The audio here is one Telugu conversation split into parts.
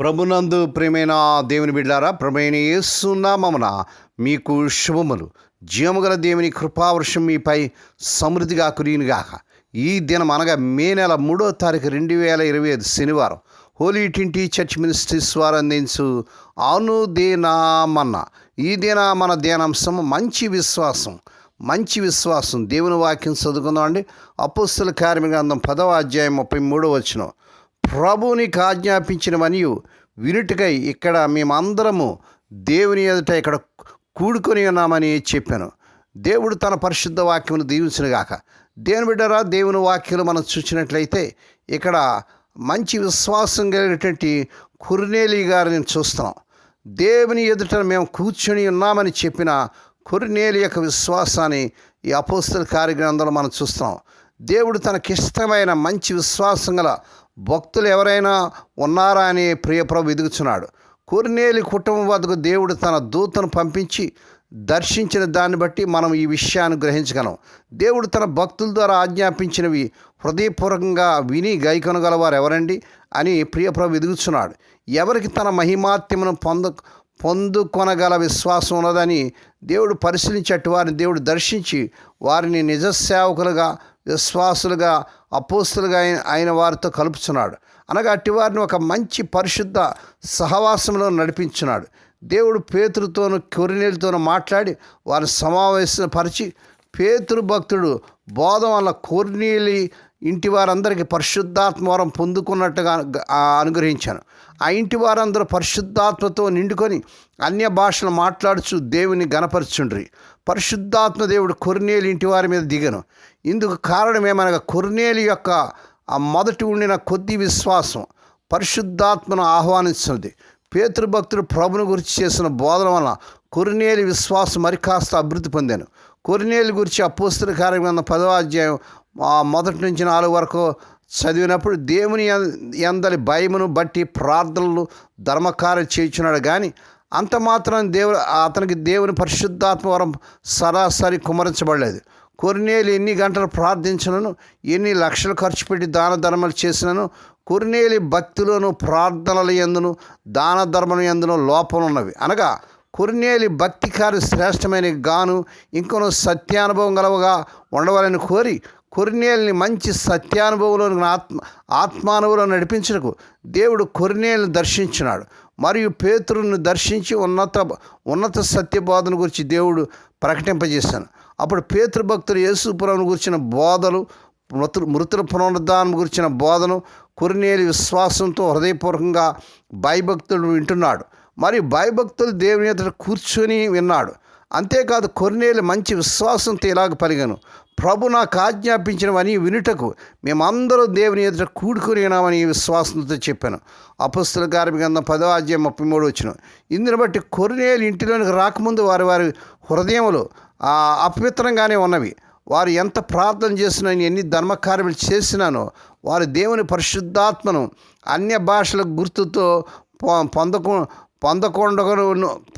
ప్రభునందు ప్రేమైన దేవుని బిడ్డారా ప్రమేణ ఏసునామమున మీకు శుభములు. జీవముగల దేవుని కృపావర్షం మీపై సమృద్ధిగా కురియునుగాక. ఈ దినం అనగా మే నెల మూడో తారీఖు రెండు వేల ఇరవై ఐదు శనివారం. హోలీ టింటి చర్చ్ మినిస్ట్రీస్ వారు అందించు అనుదేనామన్న ఈ దిన మన ధ్యానాంశం మంచి విశ్వాసం. మంచి విశ్వాసం. దేవుని వాక్యం చదువుకుందాం అండి అపోస్తుల కార్యగ్రంథం పదవ అధ్యాయం ముప్పై మూడో వచ్చినాం ప్రభునికి ఆజ్ఞాపించినవనియు వినుటికై ఇక్కడ మేమందరము దేవుని ఎదుట ఇక్కడ కూడుకొని ఉన్నామని చెప్పాను. దేవుడు తన పరిశుద్ధ వాక్యమును దీవించినగాక దేవుని బిడ్డరా దేవుని వాక్యాలు మనం చూసినట్లయితే ఇక్కడ మంచి విశ్వాసం కలిగినటువంటి కుర్నేలి గారిని చూస్తున్నాం. దేవుని ఎదుట మేము కూర్చొని ఉన్నామని చెప్పిన కుర్నేలి యొక్క విశ్వాసాన్ని ఈ అపోస్తల కార్యగ్రంథంలో మనం చూస్తున్నాం. దేవుడు తనకిష్టమైన మంచి విశ్వాసం గల భక్తులు ఎవరైనా ఉన్నారా అని ప్రియప్రభు ఎదుగుచున్నాడు. కుర్నేలి కుటుంబం వద్దకు దేవుడు తన దూతను పంపించి దర్శించిన దాన్ని బట్టి మనం ఈ విషయాన్ని గ్రహించగలం. దేవుడు తన భక్తుల ద్వారా ఆజ్ఞాపించినవి హృదయపూర్వకంగా విని గైకొనగలవారు ఎవరండి అని ప్రియప్రభు ఎదుగుచున్నాడు. ఎవరికి తన మహిమాత్యమును పొంద పొందుకొనగల విశ్వాసం ఉన్నదని దేవుడు పరిశీలించేట్టు వారిని దేవుడు దర్శించి వారిని నిజ సేవకులుగా విశ్వాసులుగా అపోస్తులుగా అయిన ఆయన వారితో కలుపుచున్నాడు. అనగా అట్టివారిని ఒక మంచి పరిశుద్ధ సహవాసంలో నడిపించున్నాడు. దేవుడు పేతురుతోనూ కొరినేలతోనూ మాట్లాడి వారి సమావేశపరిచి పేతురు భక్తుడు బోధ వల్ల కొర్నీలి ఇంటి వారందరికీ పరిశుద్ధాత్మవరం పొందుకున్నట్టుగా అనుగ్రహించాను. ఆ ఇంటి వారందరూ పరిశుద్ధాత్మతో నిండుకొని అన్య భాషలు మాట్లాడుచు దేవుని గణపరచుండ్రి. పరిశుద్ధాత్మ దేవుడు కొరినేలు ఇంటి వారి మీద దిగను. ఇందుకు కారణం ఏమనగా కొర్నేలి యొక్క ఆ మొదటి ఉండిన కొద్ది విశ్వాసం పరిశుద్ధాత్మను ఆహ్వానిస్తున్నది పేతృభక్తుడు ప్రభుని గురించి చేసిన బోధన వలన కొరినేలి విశ్వాసం మరి కాస్త అభివృద్ధి పొందాను. కొరినేలి గురించి అపోస్తుల కార్యక్రమం పదవ అధ్యాయం ఆ మొదటి నుంచి నాలుగు వరకు చదివినప్పుడు దేవుని ఎందలి భయమును బట్టి ప్రార్థనలు ధర్మకార్యం చేయించున్నాడు. కానీ అంత మాత్రం దేవుడు అతనికి దేవుని పరిశుద్ధాత్మ వరం సరాసరి కుమరించబడలేదు కొరినేలు ఎన్ని గంటలు ప్రార్థించినను ఎన్ని లక్షలు ఖర్చు పెట్టి దాన ధర్మాలు చేసినను కొరినేలి భక్తులను ప్రార్థనల ఎందును దాన ధర్మం ఎందును లోపం ఉన్నవి. అనగా కొరినేలి భక్తి కార్య శ్రేష్టమైన గాను ఇంకొన సత్యానుభవం గలవుగా ఉండవాలని కోరి కొరినేల్ని మంచి సత్యానుభవంలో ఆత్మ ఆత్మానుభవంలో నడిపించటకు దేవుడు కొరినేల్ని దర్శించినాడు. మరియు పేతురుని దర్శించి ఉన్నత ఉన్నత సత్యబోధన గురించి దేవుడు ప్రకటింపజేశాను. అప్పుడు పేతృభక్తులు యేసుపురం గురించిన బోధలు మృతు మృతుల పునరుద్ధానం గురించిన బోధను కొరినేలి విశ్వాసంతో హృదయపూర్వకంగా భయభక్తుడు వింటున్నాడు. మరియు భయభక్తులు దేవుని ఎదుట కూర్చొని విన్నాడు. అంతేకాదు కొరినేలు మంచి విశ్వాసంతో ఇలాగ పలిగాను ప్రభు నాకు ఆజ్ఞాపించినవని వినుటకు మేమందరూ దేవుని ఎదుట కూడుకుని ఉన్నామని విశ్వాసంతో చెప్పాను. అపస్తుల గారి గంధం పదో అధ్యాయం ముప్పై మూడు వచ్చిన ఇందుని బట్టి కొరినేలు ఇంటిలోనికి రాకముందు వారి వారి హృదయములు అపవిత్రంగానే ఉన్నవి. వారు ఎంత ప్రార్థన చేసినా ఎన్ని ధర్మకార్యములు చేసినానో వారు దేవుని పరిశుద్ధాత్మను అన్య భాషల గుర్తుతో పొ- పొందకు పొందకుండా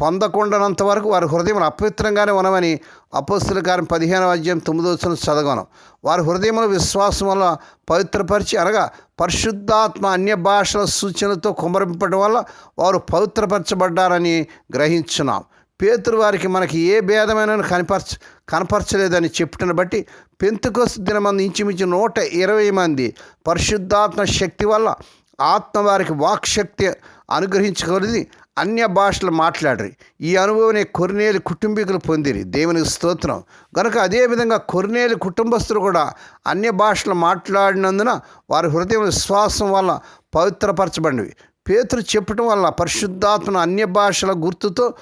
పొందకుండనంత వరకు వారి హృదయం అపవిత్రంగానే ఉన్నవని అపస్తుల కార్యం పదిహేను అధ్యాయం తొమ్మిదో వచ్చిన చదవను వారి హృదయంలో విశ్వాసం వల్ల పవిత్రపరిచి అనగా పరిశుద్ధాత్మ అన్య భాషల సూచనలతో కుమరింపడం వల్ల వారు పవిత్రపరచబడ్డారని గ్రహించున్నాం. పేతురు వారికి మనకి ఏ భేదమైన కనపరచ కనపరచలేదని చెప్పుటను బట్టి పెంతుకొస్తు దినమంది ఇంచుమించు నూట ఇరవై మంది పరిశుద్ధాత్మ శక్తి వల్ల ఆత్మ వారికి వాక్శక్తి అనుగ్రహించగలిగి అన్య భాషలు మాట్లాడరు. ఈ అనుభవమే కొరినేలు కుటుంబీకులు పొందిరి. దేవునికి స్తోత్రం. కనుక అదేవిధంగా కొరినేలు కుటుంబస్తులు కూడా అన్య భాషలు మాట్లాడినందున వారి హృదయం విశ్వాసం వల్ల పవిత్రపరచబడినవి. పేతులు చెప్పటం వల్ల పరిశుద్ధాత్మను అన్య భాషల గుర్తుతో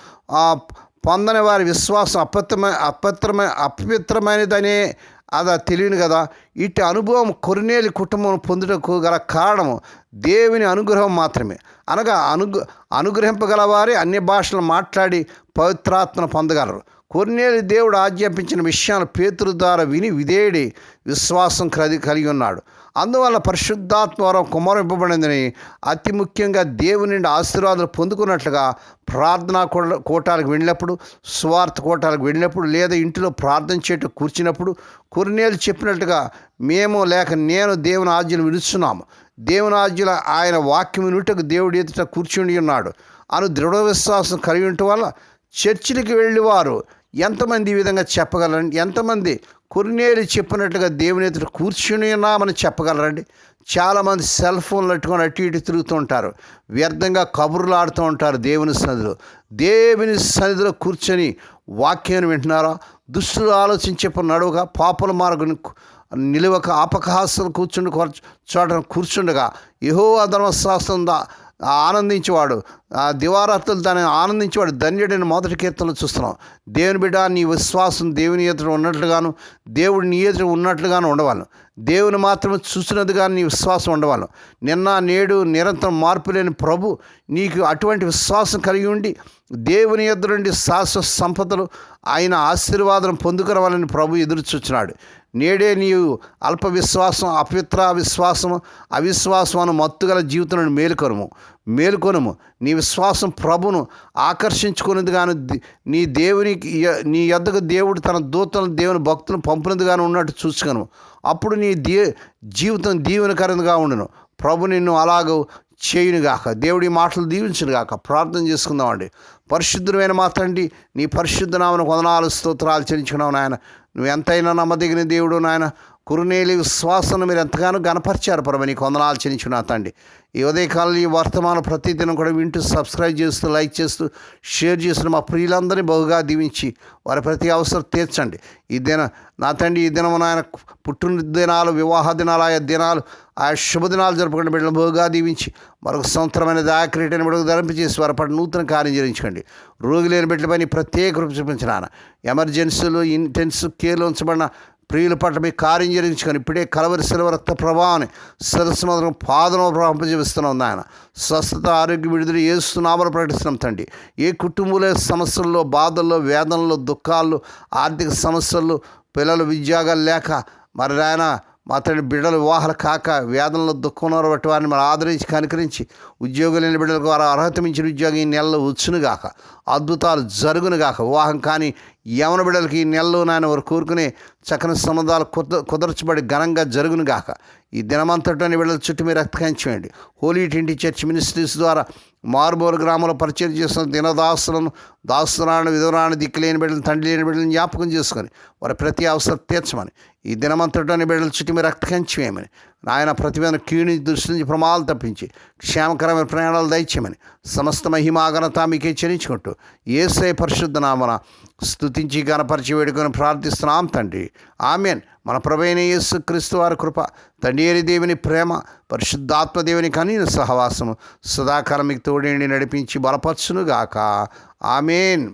పొందని వారి విశ్వాసం అపత్రమ అపత్రమ అపవిత్రమైనదనే అది తెలియను కదా. ఇట్టి అనుభవం కొరినేలి కుటుంబం పొందుటకు గల కారణము దేవుని అనుగ్రహం మాత్రమే. అనగా అనుగ్ర అనుగ్రహింపగల వారే అన్య భాషలు మాట్లాడి పవిత్రాత్మను పొందగలరు. కొన్నేళ్ళు దేవుడు ఆజ్ఞాపించిన విషయాలు పేతురు ద్వారా విని విధేయుడి విశ్వాసం కలిగి కలిగి ఉన్నాడు. అందువల్ల పరిశుద్ధాత్మ వరం కుమరింపబడిందని అతి ముఖ్యంగా దేవుని నుండి ఆశీర్వాదాలు పొందుకున్నట్లుగా ప్రార్థనా కోటాలకు వెళ్ళినప్పుడు స్వార్థ కోటాలకు వెళ్ళినప్పుడు లేదా ఇంటిలో ప్రార్థన చేయటం కూర్చున్నప్పుడు కొన్నేళ్ళు చెప్పినట్టుగా మేము లేక నేను దేవుని ఆజ్ఞలు విడుస్తున్నాము దేవుని ఆజ్ఞల ఆయన వాక్యం వినుటకు దేవుడి ఎదుట కూర్చుని ఉన్నాడు. అను దృఢ విశ్వాసం కలిగి ఉండటం వల్ల చర్చిలకు వెళ్ళి వారు ఎంతమంది ఈ విధంగా చెప్పగలరండి? ఎంతమంది కొన్నేళ్ళు చెప్పినట్టుగా దేవుని ఎదుట కూర్చుని ఉన్నామని చెప్పగలరండి? చాలామంది సెల్ ఫోన్లు పెట్టుకొని అటు ఇటు తిరుగుతూ ఉంటారు. వ్యర్థంగా కబుర్లు ఆడుతూ ఉంటారు దేవుని సన్నిధిలో. దేవుని సన్నిధిలో కూర్చొని వాక్యాన్ని వింటున్నారా? దుష్టులు ఆలోచించే నడువుగా పాపల మార్గం నిలువక ఆపకహాసం కూర్చుండి చోట కూర్చుండగా యహో ధర్మశాస్త్రం దా ఆనందించేవాడు. ఆ దివారాత్రులు దాన్ని ఆనందించేవాడు. ధన్యుడైన మొదటి కీర్తనలు చూస్తున్నాం. దేవుని బిడ్డ నీ విశ్వాసం దేవుని ఎదుట ఉన్నట్లుగాను దేవుడు నీ ఎదుట ఉన్నట్లుగాను ఉండవాలి దేవుని మాత్రమే చూసినదిగా నీ విశ్వాసం ఉండవాలి నిన్న నేడు నిరంతరం మార్పు లేని ప్రభు నీకు అటువంటి విశ్వాసం కలిగి ఉండి దేవుని ఎదురు నుండి శాశ్వత సంపదలు ఆయన ఆశీర్వాదం పొందుకురవాలని ప్రభు ఎదురు చూస్తున్నాడు నేడే నీవు అల్ప విశ్వాసం అపవిత్ర విశ్వాసము అవిశ్వాసం అను మత్తుగల జీవితంలో మేలుకొనము. మేలుకొనము. నీ విశ్వాసం ప్రభును ఆకర్షించుకునేది కానీ నీ దేవునికి నీ యొద్దకు దేవుడు తన దూతలను దేవుని భక్తులను పంపినది కానీ ఉన్నట్టు చూసుకను అప్పుడు నీ దే జీవితం దీవెనకరంగా ఉండను. ప్రభు నిన్ను అలాగ చేయునుగాక దేవుడి మాటలు దీవించునుగాక ప్రార్థన చేసుకుందామండి. పరిశుద్ధమైన మాత్రండి నీ పరిశుద్ధ నామను వందనాలు స్తోత్రాలు చెల్లించుకున్నావు నాయన. నువ్వు ఎంతైనా నమ్మదగిన దేవుడు నాయన. కురునేలి విశ్వాసాన్ని మీరు ఎంతగానో గనపరిచారు పరమ నీకు వందనాలు చెల్లించున్నా తండ్రి. ఈ ఉదయకాలం ఈ వర్తమానం ప్రతిదినం కూడా వింటూ సబ్స్క్రైబ్ చేస్తూ లైక్ చేస్తూ షేర్ చేస్తున్న మా ప్రియులందరినీ బహుగా దీవించి వారి ప్రతి అవసరం తీర్చండి. ఈ దిన నా తండ్రి ఈ దినము నాయన పుట్టిన దినాలు వివాహ దినాలు ఆయా దినాలు ఆయా శుభదినాలు జరుపుకునే బిడ్డలు బహుగా దీవించి మరొక సంవత్సరమైన దాయక్రీటైన బిడ్డకు ధరింపజేసి వారి పట్ల నూతన కార్యం చేయించండి రోగి లేని బిడ్డలపై ప్రత్యేక రూపం చూపించిన ఎమర్జెన్సీలు ఇంటెన్సివ్ కేర్లో ఉంచబడిన ప్రియుల పట్ల మీ కార్యం జరిగించుకొని ఇప్పుడే కలవరి శిలవ రక్త ప్రభావాన్ని సరస్సు మొదలు పాదన ప్రవహింపజేస్తున్నాం నాయన. స్వస్థత ఆరోగ్య విడుదల ఏస్తున్నామని ప్రకటిస్తున్నాం తండ్రి. ఏ కుటుంబంలో సమస్యల్లో బాధల్లో వేదనలో దుఃఖాలు ఆర్థిక సమస్యలు పిల్లలు ఉద్యోగాలు లేక మరి నాయన మా తండ్రి బిడ్డలు వివాహాలు కాక వేదనలో దుఃఖంలో బట్టి వారిని మరి ఆదరించి కనుకరించి ఉద్యోగం లేని బిడ్డలకు వారు అర్హత మించిన ఉద్యోగం ఈ నెలలో వచ్చునుగాక అద్భుతాలు జరుగును గాక. వివాహం కానీ యవన బిడలకి ఈ నెలలో నాయన వారు కోరుకునే చక్కని సంబంధాలు కుద కుదర్చబడి ఘనంగా జరుగునుగాక ఈ దినమంతటోని బిడ్డల చుట్టూ మీరు రక్తకంచేయండి హోలీ ట్వంటీ చర్చ్ మినిస్ట్రీస్ ద్వారా మార్బోర్ గ్రామంలో పరిచయం చేస్తున్న దినదాసులను దాసురాను విధురాన్ని దిక్కులేని బిడ్డలు తండ్రి లేని బిడ్డలను జ్ఞాపకం చేసుకొని వారి ప్రతి అవసరం తీర్చమని. ఈ దినమంతటోని బిడ్డల చుట్టూ మీరు రక్తకంచేయమని నాయన ప్రతిభను కీణి దృష్టి నుంచి ప్రమాదాలు తప్పించి క్షేమకరమైన ప్రయాణాలు దయచేయమని సమస్త మహిమాగనత మీకే చెల్లించుకుంటూ ఏసే పరిశుద్ధ నామన స్థుతించి గణపరిచి వేడుకొని ప్రార్థిస్తున్నాం తండ్రి. ఆమెన్. మన ప్రభైన యేసు క్రీస్తు వారి కృప తండ్రి దేవుని ప్రేమ పరిశుద్ధాత్మ దేవుని కనీన సహవాసము సదాకాలం మీకు తోడేండి నడిపించి బలపరచునుగాక. ఆమెన్.